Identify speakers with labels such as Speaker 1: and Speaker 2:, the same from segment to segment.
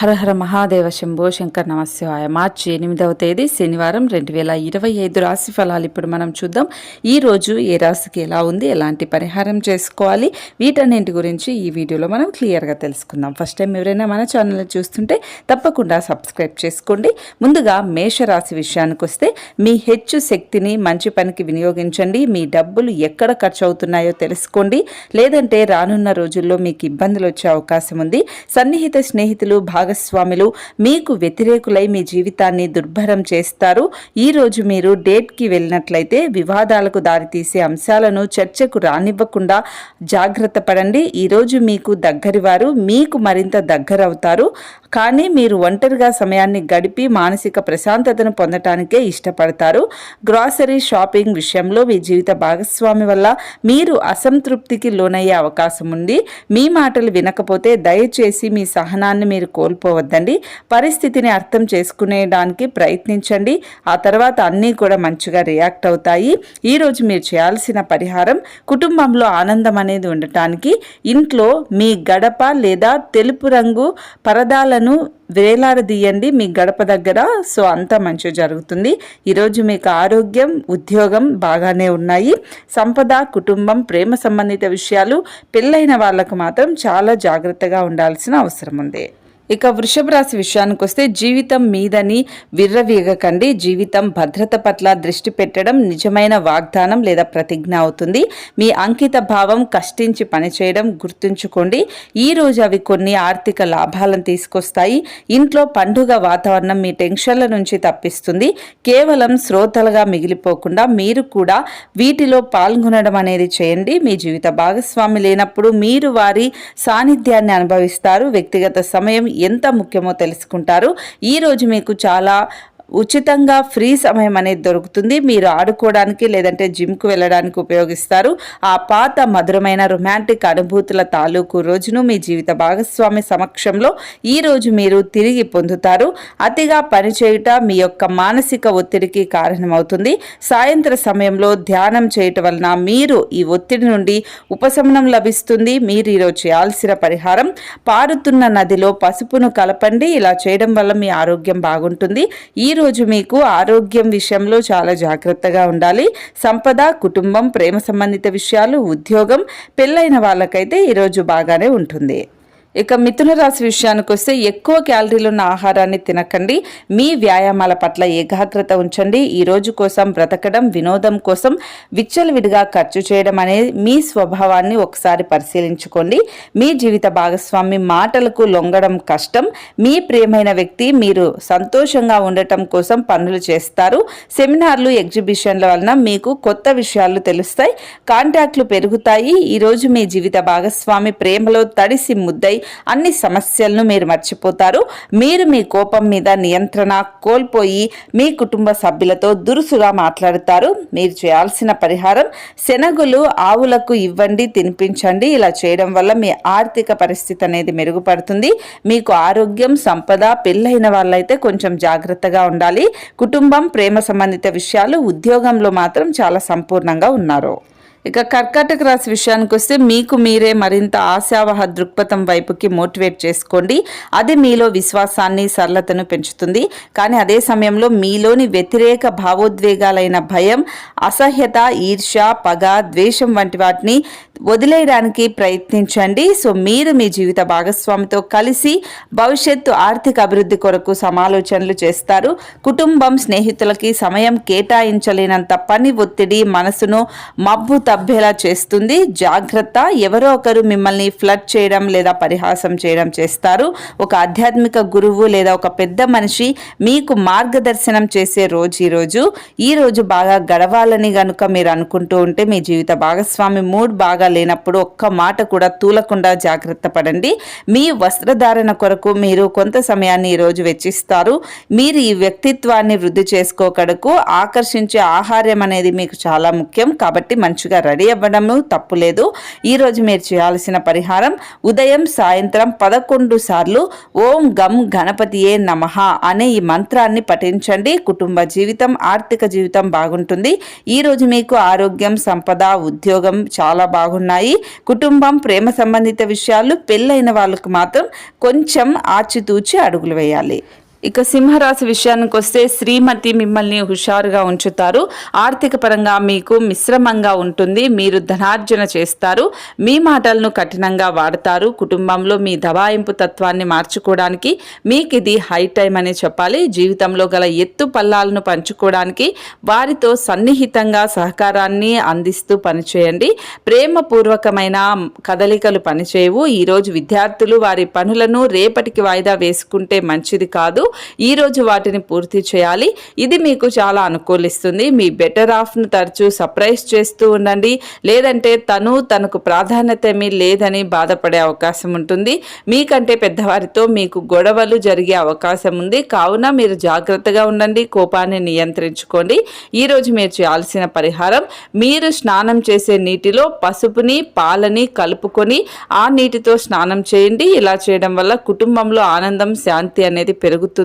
Speaker 1: హరహర మహాదేవ శంభో శంకర్ నమశివాయ మార్చి ఎనిమిదవ తేదీ శనివారం రెండు వేల ఇరవై ఐదు రాశి ఫలాలు ఇప్పుడు మనం చూద్దాం. ఈ రోజు ఏ రాశికి ఎలా ఉంది? ఎలాంటి పరిహారం చేసుకోవాలి? వీటన్నింటి గురించి ఈ వీడియోలో మనం క్లియర్గా తెలుసుకుందాం. ఫస్ట్ టైం ఎవరైనా మన ఛానల్ చూస్తుంటే తప్పకుండా సబ్స్క్రైబ్ చేసుకోండి. ముందుగా మేషరాశి విషయానికి వస్తే మీ హెచ్చు శక్తిని మంచి పనికి వినియోగించండి. మీ డబ్బులు ఎక్కడ ఖర్చు అవుతున్నాయో తెలుసుకోండి. లేదంటే రానున్న రోజుల్లో మీకు ఇబ్బందులు వచ్చే అవకాశం ఉంది. సన్నిహిత స్నేహితులు భాగస్వాములు మీకు వ్యతిరేకులై మీ జీవితాన్ని దుర్భరం చేస్తారు. ఈరోజు మీరు డేట్కి వెళ్ళినట్లయితే వివాదాలకు దారితీసే అంశాలను చర్చకు రానివ్వకుండా జాగ్రత్త పడండి. ఈరోజు మీకు దగ్గరి వారు మీకు మరింత దగ్గరవుతారు కానీ మీరు ఒంటరిగా సమయాన్ని గడిపి మానసిక ప్రశాంతతను పొందటానికే ఇష్టపడతారు. గ్రాసరీ షాపింగ్ విషయంలో మీ జీవిత భాగస్వామి వల్ల మీరు అసంతృప్తికి లోనయ్యే అవకాశం ఉంది. మీ మాటలు వినకపోతే దయచేసి మీ సహనాన్ని మీరు కోల్పో కోల్పోవద్దండి. పరిస్థితిని అర్థం చేసుకునేడానికి ప్రయత్నించండి. ఆ తర్వాత అన్నీ కూడా మంచిగా రియాక్ట్ అవుతాయి. ఈరోజు మీరు చేయాల్సిన పరిహారం కుటుంబంలో ఆనందం అనేది ఉండటానికి ఇంట్లో మీ గడప లేదా తెలుపు రంగు పరదాలను వేలాడదీయండి మీ గడప దగ్గర. సో అంతా మంచి జరుగుతుంది. ఈరోజు మీకు ఆరోగ్యం ఉద్యోగం బాగానే ఉన్నాయి. సంపద కుటుంబం ప్రేమ సంబంధిత విషయాలు పెళ్ళైన వాళ్ళకు మాత్రం చాలా జాగ్రత్తగా ఉండాల్సిన అవసరం ఉంది. ఇక వృషభ రాశి విషయానికి వస్తే జీవితం మీదని విర్రవీగకండి. జీవితం భద్రత పట్ల దృష్టి పెట్టడం నిజమైన వాగ్దానం లేదా ప్రతిజ్ఞ అవుతుంది. మీ అంకిత భావం కష్టించి పనిచేయడం గుర్తుంచుకోండి. ఈ రోజు అవి కొన్ని ఆర్థిక లాభాలను తీసుకొస్తాయి. ఇంట్లో పండుగ వాతావరణం మీ టెన్షన్ల నుంచి తప్పిస్తుంది. కేవలం శ్రోతలుగా మిగిలిపోకుండా మీరు కూడా వీటిలో పాల్గొనడం అనేది చేయండి. మీ జీవిత భాగస్వామి లేనప్పుడు మీరు వారి సాన్నిధ్యాన్ని అనుభవిస్తారు. వ్యక్తిగత సమయం ఎంత ముఖ్యమో తెలుసుకుంటారు. ఈరోజు మీకు చాలా ఉచితంగా ఫ్రీ సమయం అనేది దొరుకుతుంది. మీరు ఆడుకోవడానికి లేదంటే జిమ్కు వెళ్ళడానికి ఉపయోగిస్తారు. ఆ పాత మధురమైన రొమాంటిక్ అనుభూతుల తాలూకు రోజును మీ జీవిత భాగస్వామి సమక్షంలో ఈ రోజు మీరు తిరిగి పొందుతారు. అతిగా పనిచేయుట మీ యొక్క మానసిక ఒత్తిడికి కారణమవుతుంది. సాయంత్ర సమయంలో ధ్యానం చేయటం వలన మీరు ఈ ఒత్తిడి నుండి ఉపశమనం లభిస్తుంది. మీరు ఈరోజు చేయాల్సిన పరిహారం పారుతున్న నదిలో పసుపును కలపండి. ఇలా చేయడం వల్ల మీ ఆరోగ్యం బాగుంటుంది. ఈ రోజు మీకు ఆరోగ్యం విషయంలో చాలా జాగ్రత్తగా ఉండాలి. సంపద కుటుంబం ప్రేమ సంబంధిత విషయాలు ఉద్యోగం పెళ్ళైన వాళ్ళకైతే ఈరోజు బాగానే ఉంటుంది. ఇక మిథున రాశి విషయానికి వస్తే ఎక్కువ క్యాలరీలు ఉన్న ఆహారాన్ని తినకండి. మీ వ్యాయామాల పట్ల ఏకాగ్రత ఉంచండి. ఈ రోజు కోసం బ్రతకడం వినోదం కోసం విచ్చలవిడిగా ఖర్చు చేయడం అనేది మీ స్వభావాన్ని ఒకసారి పరిశీలించుకోండి. మీ జీవిత భాగస్వామి మాటలకు లొంగడం కష్టం. మీ ప్రియమైన వ్యక్తి మీరు సంతోషంగా ఉండటం కోసం పనులు చేస్తారు. సెమినార్లు ఎగ్జిబిషన్ల వలన మీకు కొత్త విషయాలు తెలుస్తాయి. కాంటాక్ట్లు పెరుగుతాయి. ఈరోజు మీ జీవిత భాగస్వామి ప్రేమలో తడిసి ముద్దై అన్ని సమస్యలను మీరు మర్చిపోతారు. మీరు మీ కోపం మీద నియంత్రణ కోల్పోయి మీ కుటుంబ సభ్యులతో దురుసుగా మాట్లాడతారు. మీరు చేయాల్సిన పరిహారం శనగులు ఆవులకు ఇవ్వండి తినిపించండి. ఇలా చేయడం వల్ల మీ ఆర్థిక పరిస్థితి అనేది మెరుగుపడుతుంది. మీకు ఆరోగ్యం సంపద పెళ్ళైన వాళ్ళైతే కొంచెం జాగ్రత్తగా ఉండాలి. కుటుంబం ప్రేమ సంబంధిత విషయాలు ఉద్యోగంలో మాత్రం చాలా సంపూర్ణంగా ఉన్నారు. ఇక కర్కాటక రాశి విషయానికి వస్తే మీకు మీరే మరింత ఆశావహ దృక్పథం వైపుకి మోటివేట్ చేసుకోండి. అది మీలో విశ్వాసాన్ని సరళతను పెంచుతుంది. కానీ అదే సమయంలో మీలోని వ్యతిరేక భావోద్వేగాలైన భయం అసహ్యత ఈర్ష పగ ద్వేషం వంటి వాటిని వదిలేయడానికి ప్రయత్నించండి. సో మీరు మీ జీవిత భాగస్వామితో కలిసి భవిష్యత్తు ఆర్థిక అభివృద్ధి కొరకు సమాలోచనలు చేస్తారు. కుటుంబం స్నేహితులకి సమయం కేటాయించలేనంత పని ఒత్తిడి మనసును మబ్బు తబ్బేలా చేస్తుంది. జాగ్రత్త. ఎవరో ఒకరు మిమ్మల్ని ఫ్లడ్ చేయడం లేదా పరిహాసం చేయడం చేస్తారు. ఒక ఆధ్యాత్మిక గురువు లేదా ఒక పెద్ద మనిషి మీకు మార్గదర్శనం చేసే రోజు ఈరోజు ఈరోజు ఈ రోజు బాగా గడవాలని గనుక మీరు అనుకుంటూ ఉంటే మీ జీవిత భాగస్వామి మూడ్ బాగా లేనప్పుడు ఒక్క మాట కూడా తూలకుండా జాగ్రత్త పడండి. మీ వస్త్రధారణ కొరకు మీరు కొంత సమయాన్ని ఈరోజు వెచ్చిస్తారు. మీరు ఈ వ్యక్తిత్వాన్ని వృద్ధి చేసుకోకడకు ఆకర్షించే ఆహారం అనేది మీకు చాలా ముఖ్యం. కాబట్టి మంచిగా రెడీ అవ్వడము తప్పులేదు ఈరోజు మీరు చేయాల్సిన పరిహారం ఉదయం సాయంత్రం పదకొండు సార్లు ఓం గం గణపతియే నమః అనే ఈ మంత్రాన్ని పఠించండి. కుటుంబ జీవితం ఆర్థిక జీవితం బాగుంటుంది. ఈరోజు మీకు ఆరోగ్యం సంపద ఉద్యోగం చాలా బాగున్నాయి. కుటుంబం ప్రేమ సంబంధిత విషయాలు పెళ్ళైన వాళ్ళకు మాత్రం కొంచెం ఆచితూచి అడుగులు వేయాలి. ఇక సింహరాశి విషయానికి వస్తే శ్రీమతి మిమ్మల్ని హుషారుగా ఉంచుతారు. ఆర్థిక పరంగా మీకు మిశ్రమంగా ఉంటుంది. మీరు ధనార్జన చేస్తారు. మీ మాటలను కఠినంగా వాడతారు. కుటుంబంలో మీ దబాయింపు తత్వాన్ని మార్చుకోవడానికి మీకు ఇది హై టైం అని చెప్పాలి. జీవితంలో గల ఎత్తు పల్లాలను పంచుకోవడానికి వారితో సన్నిహితంగా సహకారాన్ని అందిస్తూ పనిచేయండి. ప్రేమపూర్వకమైన కదలికలు పనిచేయవు. ఈరోజు విద్యార్థులు వారి పనులను రేపటికి వాయిదా వేసుకుంటే మంచిది కాదు. ఈరోజు వాటిని పూర్తి చేయాలి. ఇది మీకు చాలా అనుకూలిస్తుంది. మీ బెటర్ ఆఫ్ను తరచూ సర్ప్రైజ్ చేస్తూ ఉండండి. లేదంటే తను తనకు ప్రాధాన్యత ఏమీ లేదని బాధపడే అవకాశం ఉంటుంది. మీకంటే పెద్దవారితో మీకు గొడవలు జరిగే అవకాశం ఉంది. కావున మీరు జాగ్రత్తగా ఉండండి. కోపాన్ని నియంత్రించుకోండి. ఈరోజు మీరు చేయాల్సిన పరిహారం మీరు స్నానం చేసే నీటిలో పసుపుని పాలని కలుపుకొని ఆ నీటితో స్నానం చేయండి. ఇలా చేయడం వల్ల కుటుంబంలో ఆనందం శాంతి అనేది పెరుగుతుంది.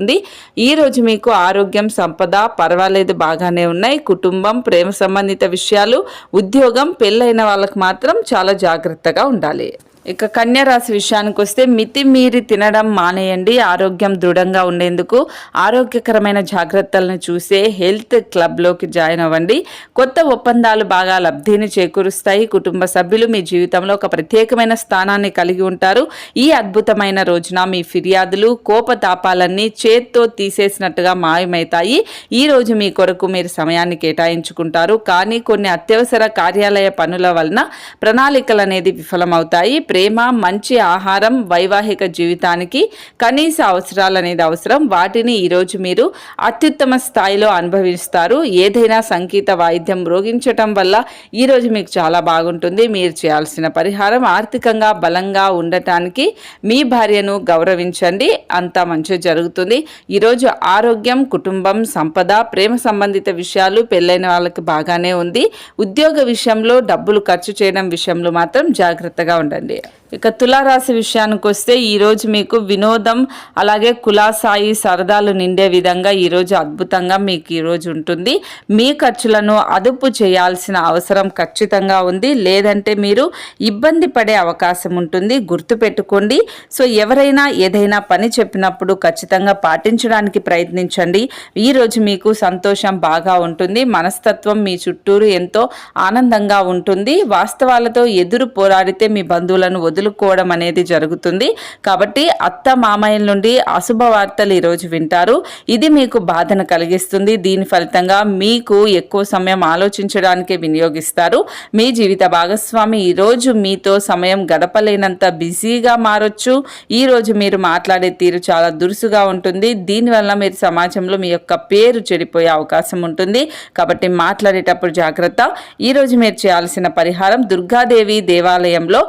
Speaker 1: ఈరోజు మీకు ఆరోగ్యం సంపద పర్వాలేదు బాగానే ఉన్నాయి. కుటుంబం ప్రేమ సంబంధిత విషయాలు ఉద్యోగం పెళ్ళైన వాళ్ళకు మాత్రం చాలా జాగ్రత్తగా ఉండాలి. ఇక కన్యా రాశి విషయానికి వస్తే మితిమీరి తినడం మానేయండి ఆరోగ్యం దృఢంగా ఉండేందుకు ఆరోగ్యకరమైన జాగ్రత్తలను చూసే హెల్త్ క్లబ్లోకి జాయిన్ అవ్వండి. కొత్త ఒప్పందాలు బాగా లబ్ధిని చేకూరుస్తాయి. కుటుంబ సభ్యులు మీ జీవితంలో ఒక ప్రత్యేకమైన స్థానాన్ని కలిగి ఉంటారు. ఈ అద్భుతమైన రోజున మీ ఫిర్యాదులు కోపతాపాలన్నీ చేత్తో తీసేసినట్టుగా మాయమవుతాయి ఈ రోజు మీ కొరకు మీరు సమయాన్ని కేటాయించుకుంటారు. కానీ కొన్ని అత్యవసర కార్యాలయ పనుల వలన ప్రణాళికలు అనేది విఫలమవుతాయి. ప్రేమ మంచి ఆహారం వైవాహిక జీవితానికి కనీస అవసరాలు అనేది అవసరం. వాటిని ఈరోజు మీరు అత్యుత్తమ స్థాయిలో అనుభవిస్తారు. ఏదైనా సంగీత వాయిద్యం రోగించటం వల్ల ఈరోజు మీకు చాలా బాగుంటుంది. మీరు చేయాల్సిన పరిహారం ఆర్థికంగా బలంగా ఉండటానికి మీ భార్యను గౌరవించండి. అంతా మంచి జరుగుతుంది. ఈరోజు ఆరోగ్యం కుటుంబం సంపద ప్రేమ సంబంధిత విషయాలు పెళ్ళైన వాళ్ళకి బాగానే ఉంది. ఉద్యోగ విషయంలో డబ్బులు ఖర్చు చేయడం విషయంలో మాత్రం జాగ్రత్తగా ఉండండి. ఇక తులారాశి విషయానికి వస్తే ఈరోజు మీకు వినోదం అలాగే కులాసాయి సరదాలు నిండే విధంగా ఈరోజు అద్భుతంగా మీకు ఈరోజు ఉంటుంది. మీ ఖర్చులను అదుపు చేయాల్సిన అవసరం ఖచ్చితంగా ఉంది. లేదంటే మీరు ఇబ్బంది పడే అవకాశం ఉంటుంది. గుర్తుపెట్టుకోండి సో ఎవరైనా ఏదైనా పని చెప్పినప్పుడు ఖచ్చితంగా పాటించడానికి ప్రయత్నించండి. ఈరోజు మీకు సంతోషం బాగా ఉంటుంది. మనస్తత్వం మీ చుట్టూరు ఎంతో ఆనందంగా ఉంటుంది. వాస్తవాలతో ఎదురు పోరాడితే మీ బంధువులను వదులుకోవడం అనేది జరుగుతుంది. కాబట్టి అత్త మామయ్యల నుండి అశుభ వార్తలు ఈరోజు వింటారు. ఇది మీకు బాధను కలిగిస్తుంది. దీని ఫలితంగా మీకు ఎక్కువ సమయం ఆలోచించడానికి వినియోగిస్తారు. మీ జీవిత భాగస్వామి ఈరోజు మీతో సమయం గడపలేనంత బిజీగా మారొచ్చు. ఈరోజు మీరు మాట్లాడే తీరు చాలా దురుసుగా ఉంటుంది. దీనివల్ల మీరు సమాజంలో మీ యొక్క పేరు చెడిపోయే అవకాశం ఉంటుంది. కాబట్టి మాట్లాడేటప్పుడు జాగ్రత్త. ఈరోజు మీరు చేయాల్సిన పరిహారం దుర్గాదేవి దేవాలయంలో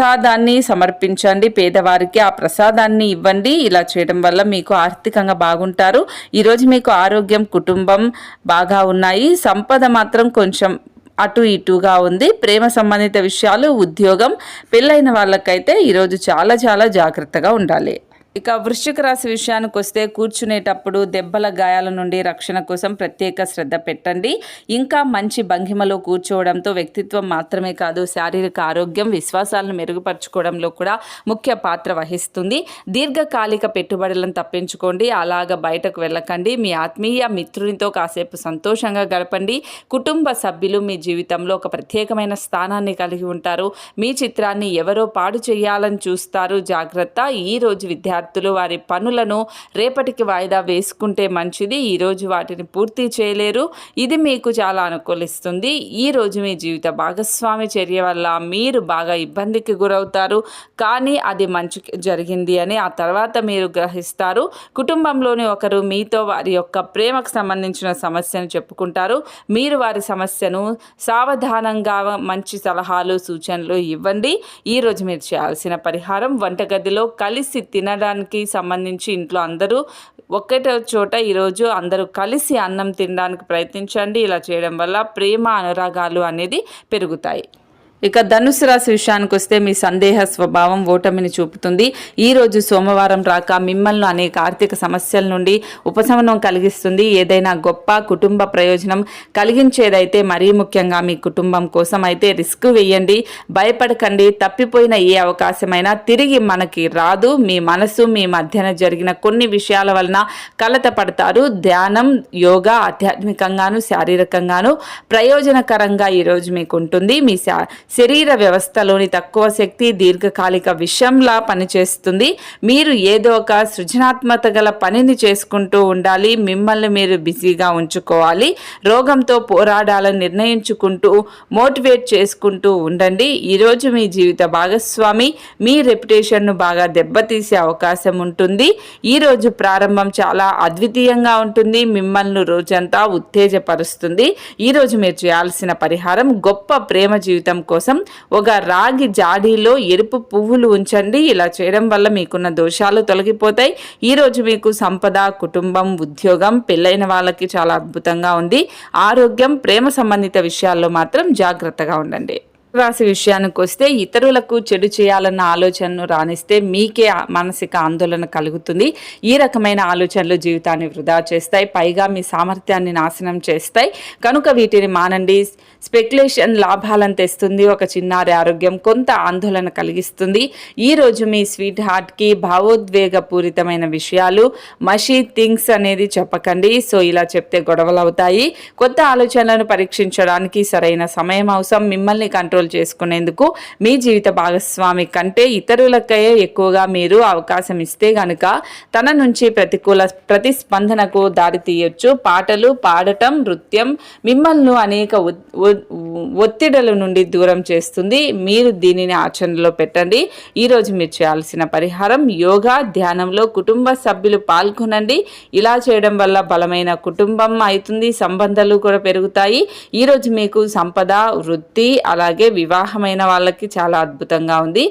Speaker 1: ప్రసాదాన్ని సమర్పించండి. పేదవారికి ఆ ప్రసాదాన్ని ఇవ్వండి. ఇలా చేయడం వల్ల మీకు ఆర్థికంగా బాగుంటారు. ఈరోజు మీకు ఆరోగ్యం కుటుంబం బాగా ఉన్నాయి. సంపద మాత్రం కొంచెం అటు ఇటుగా ఉంది. ప్రేమ సంబంధిత విషయాలు ఉద్యోగం పెళ్ళైన వాళ్ళకైతే ఈరోజు చాలా చాలా జాగ్రత్తగా ఉండాలి. ఇక వృశ్చిక రాశి విషయానికి వస్తే కూర్చునేటప్పుడు దెబ్బల గాయాల నుండి రక్షణ కోసం ప్రత్యేక శ్రద్ధ పెట్టండి. ఇంకా మంచి భంగిమలో కూర్చోవడంతో వ్యక్తిత్వం మాత్రమే కాదు శారీరక ఆరోగ్యం విశ్వాసాలను మెరుగుపరచుకోవడంలో కూడా ముఖ్య పాత్ర వహిస్తుంది. దీర్ఘకాలిక పెట్టుబడులను తప్పించుకోండి అలాగ బయటకు వెళ్ళకండి. మీ ఆత్మీయ మిత్రునితో కాసేపు సంతోషంగా గడపండి. కుటుంబ సభ్యులు మీ జీవితంలో ఒక ప్రత్యేకమైన స్థానాన్ని కలిగి ఉంటారు. మీ చిత్రాన్ని ఎవరో పాడు చేయాలని చూస్తారు. జాగ్రత్త. ఈ రోజు విద్యార్థులు వారి పనులను రేపటికి వాయిదా వేసుకుంటే మంచిది. ఈరోజు వాటిని పూర్తి చేయలేరు. ఇది మీకు చాలా అనుకూలిస్తుంది. ఈరోజు మీ జీవిత భాగస్వామి చర్య వల్ల మీరు బాగా ఇబ్బందికి గురవుతారు. కానీ అది మంచి జరిగింది అని ఆ తర్వాత మీరు గ్రహిస్తారు. కుటుంబంలోని ఒకరు మీతో వారి యొక్క ప్రేమకు సంబంధించిన సమస్యను చెప్పుకుంటారు. మీరు వారి సమస్యను సావధానంగా మంచి సలహాలు సూచనలు ఇవ్వండి. ఈరోజు మీరు చేయాల్సిన పరిహారం వంటగదిలో కలిసి తినడానికి సంబంధించి ఇంట్లో అందరూ ఒక్కటే చోట ఈరోజు అందరూ కలిసి అన్నం తినడానికి ప్రయత్నించండి. ఇలా చేయడం వల్ల ప్రేమ అనురాగాలు అనేది పెరుగుతాయి. ఇక ధనుసు రాశి విషయానికి వస్తే మీ సందేహ స్వభావం ఓటమిని చూపుతుంది. ఈ రోజు సోమవారం రాక మిమ్మల్ని అనేక ఆర్థిక సమస్యల నుండి ఉపశమనం కలిగిస్తుంది. ఏదైనా గొప్ప కుటుంబ ప్రయోజనం కలిగించేదైతే మరీ ముఖ్యంగా మీ కుటుంబం కోసం అయితే రిస్క్ వేయండి. భయపడకండి. తప్పిపోయిన ఏ అవకాశమైనా తిరిగి మనకి రాదు. మీ మనసు మీ మధ్యన జరిగిన కొన్ని విషయాల వలన కలత పడతారు ధ్యానం యోగా ఆధ్యాత్మికంగాను శారీరకంగాను ప్రయోజనకరంగా ఈరోజు మీకు ఉంటుంది. మీ శా- శరీర వ్యవస్థలోని తక్కువ శక్తి దీర్ఘకాలిక విషయంలా పనిచేస్తుంది. మీరు ఏదో ఒక సృజనాత్మత గల పనిని చేసుకుంటూ ఉండాలి. మిమ్మల్ని మీరు బిజీగా ఉంచుకోవాలి. రోగంతో పోరాడాలని నిర్ణయించుకుంటూ మోటివేట్ చేసుకుంటూ ఉండండి. ఈరోజు మీ జీవిత భాగస్వామి మీ రెప్యుటేషన్ను బాగా దెబ్బతీసే అవకాశం ఉంటుంది. ఈరోజు ప్రారంభం చాలా అద్వితీయంగా ఉంటుంది. మిమ్మల్ని రోజంతా ఉత్తేజపరుస్తుంది. ఈరోజు మీరు చేయాల్సిన పరిహారం గొప్ప ప్రేమ జీవితం కోసం కోసం ఒక రాగి జాడీలో ఎరుపు పువ్వులు ఉంచండి. ఇలా చేయడం వల్ల మీకున్న దోషాలు తొలగిపోతాయి. ఈరోజు మీకు సంపద కుటుంబం ఉద్యోగం పెళ్ళైన వాళ్ళకి చాలా అద్భుతంగా ఉంది. ఆరోగ్యం ప్రేమ సంబంధిత విషయాల్లో మాత్రం జాగ్రత్తగా ఉండండి. రాశి విషయానికి వస్తే ఇతరులకు చెడు చేయాలన్న ఆలోచనను రాణిస్తే మీకే మానసిక ఆందోళన కలుగుతుంది. ఈ రకమైన ఆలోచనలు జీవితాన్ని వృధా చేస్తాయి. పైగా మీ సామర్థ్యాన్ని నాశనం చేస్తాయి. కనుక వీటిని మానండి. స్పెక్యులేషన్ లాభాలను తెస్తుంది. ఒక చిన్నారి ఆరోగ్యం కొంత ఆందోళన కలిగిస్తుంది. ఈ రోజు మీ స్వీట్ హార్ట్కి భావోద్వేగపూరితమైన విషయాలు మషీ థింగ్స్ అనేది చెప్పకండి. సో ఇలా చెప్తే గొడవలు అవుతాయి. కొత్త ఆలోచనలను పరీక్షించడానికి సరైన సమయం అవసరం. మిమ్మల్ని కంట్రోల్ చేసుకునేందుకు మీ జీవిత భాగస్వామి కంటే ఇతరులకే ఎక్కువగా మీరు అవకాశం ఇస్తే గనుక తన నుంచి ప్రతికూల ప్రతిస్పందనకు దారి తీయొచ్చు. పాటలు పాడటం నృత్యం మిమ్మల్ని అనేక ఒత్తిడల నుండి దూరం చేస్తుంది. మీరు దీనిని ఆచరణలో పెట్టండి. ఈరోజు మీరు చేయాల్సిన పరిహారం యోగా ధ్యానంలో కుటుంబ సభ్యులు పాల్గొనండి. ఇలా చేయడం వల్ల బలమైన కుటుంబం అవుతుంది సంబంధాలు కూడా పెరుగుతాయి. ఈరోజు మీకు సంపద వృత్తి అలాగే వివాహమైన వాళ్ళకి చాలా అద్భుతంగా ఉంది.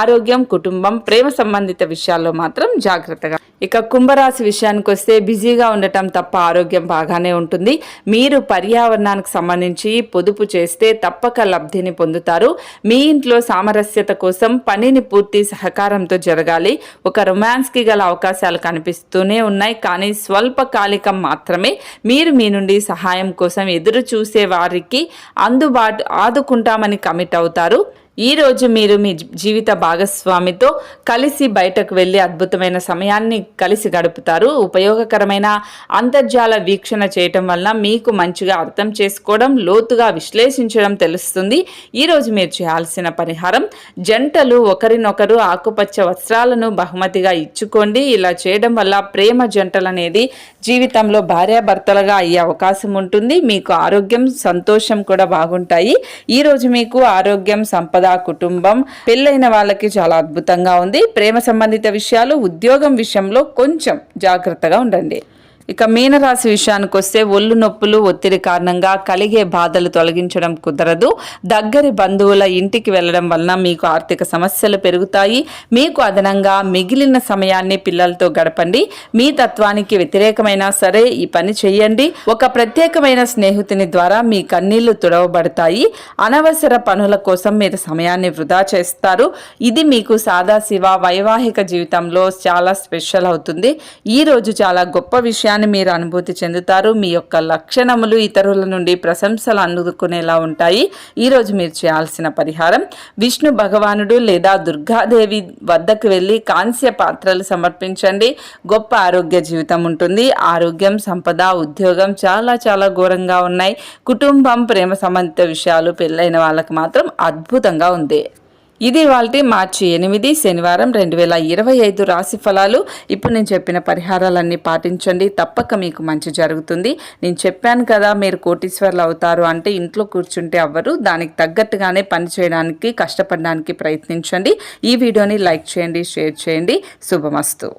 Speaker 1: ఆరోగ్యం కుటుంబం ప్రేమ సంబంధిత విషయాల్లో మాత్రం జాగ్రత్తగా. ఇక కుంభరాశి విషయానికి వస్తే బిజీగా ఉండటం తప్ప ఆరోగ్యం బాగానే ఉంటుంది. మీరు పర్యావరణానికి సంబంధించి పొదుపు చేస్తే తప్పక లబ్ధిని పొందుతారు. మీ ఇంట్లో సామరస్యత కోసం పనిని పూర్తి సహకారంతో జరగాలి. ఒక రొమాన్స్కి గల అవకాశాలు కనిపిస్తూనే ఉన్నాయి. కానీ స్వల్పకాలికం మాత్రమే మీరు మీ నుండి సహాయం కోసం ఎదురు చూసే వారికి అందుబాటు ఆదుకుంటామని కమిట్ అవుతారు. ఈరోజు మీరు మీ జీ- జీవిత భాగస్వామితో కలిసి బయటకు వెళ్ళి అద్భుతమైన సమయాన్ని కలిసి గడుపుతారు. ఉపయోగకరమైన అంతర్జాల వీక్షణ చేయటం వలన మీకు మంచిగా అర్థం చేసుకోవడం లోతుగా విశ్లేషించడం తెలుస్తుంది. ఈరోజు మీరు చేయాల్సిన పరిహారం జంటలు ఒకరినొకరు ఆకుపచ్చ వస్త్రాలను బహుమతిగా ఇచ్చుకోండి. ఇలా చేయడం వల్ల ప్రేమ జంటలు అనేది జీవితంలో భార్యాభర్తలుగా అయ్యే అవకాశం ఉంటుంది. మీకు ఆరోగ్యం సంతోషం కూడా బాగుంటాయి. ఈ రోజు మీకు ఆరోగ్యం సంపద కుటుంబం. పెళ్ళైన వాళ్ళకి చాలా అద్భుతంగా ఉంది. ప్రేమ సంబంధిత విషయాలు ఉద్యోగం విషయంలో కొంచెం జాగ్రత్తగా ఉండండి. ఇక మీనరాశి విషయానికి వస్తే ఒళ్ళు నొప్పులు ఒత్తిడి కారణంగా కలిగే బాధలు తొలగించడం కుదరదు. దగ్గరి బంధువుల ఇంటికి వెళ్ళడం వలన మీకు ఆర్థిక సమస్యలు పెరుగుతాయి. మీకు అదనంగా మిగిలిన సమయాన్ని పిల్లలతో గడపండి. మీ తత్వానికి వ్యతిరేకమైనా సరే ఈ పని చేయండి. ఒక ప్రత్యేకమైన స్నేహితుని ద్వారా మీ కన్నీళ్ళు తుడవబడతాయి. అనవసర పనుల కోసం మీరు సమయాన్ని వృధా చేస్తారు. ఇది మీకు సాదాశివ వైవాహిక జీవితంలో చాలా స్పెషల్ అవుతుంది. ఈ రోజు చాలా గొప్ప విషయాన్ని మీరు అనుభూతి చెందుతారు. మీ యొక్క లక్షణములు ఇతరుల నుండి ప్రశంసలు అందుకునేలా ఉంటాయి. ఈరోజు మీరు చేయాల్సిన పరిహారం విష్ణు భగవానుడు లేదా దుర్గాదేవి వద్దకు వెళ్ళి కాంస్య పాత్రలు సమర్పించండి. గొప్ప ఆరోగ్య జీవితం ఉంటుంది. ఆరోగ్యం సంపద ఉద్యోగం చాలా చాలా ఘోరంగా ఉన్నాయి. కుటుంబం ప్రేమ సంబంధిత విషయాలు పెళ్ళైన వాళ్ళకి మాత్రం అద్భుతంగా ఉంది. ఇది వాళ్ళ మార్చి ఎనిమిది శనివారం రెండు వేల ఇరవై ఐదు రాశి ఫలాలు. ఇప్పుడు నేను చెప్పిన పరిహారాలన్నీ పాటించండి. తప్పక మీకు మంచి జరుగుతుంది. నేను చెప్పాను కదా మీరు కోటీశ్వర్లు అవుతారు అంటే ఇంట్లో కూర్చుంటే అవ్వరు. దానికి తగ్గట్టుగానే పని చేయడానికి కష్టపడడానికి ప్రయత్నించండి. ఈ వీడియోని లైక్ చేయండి షేర్ చేయండి. శుభమస్తు.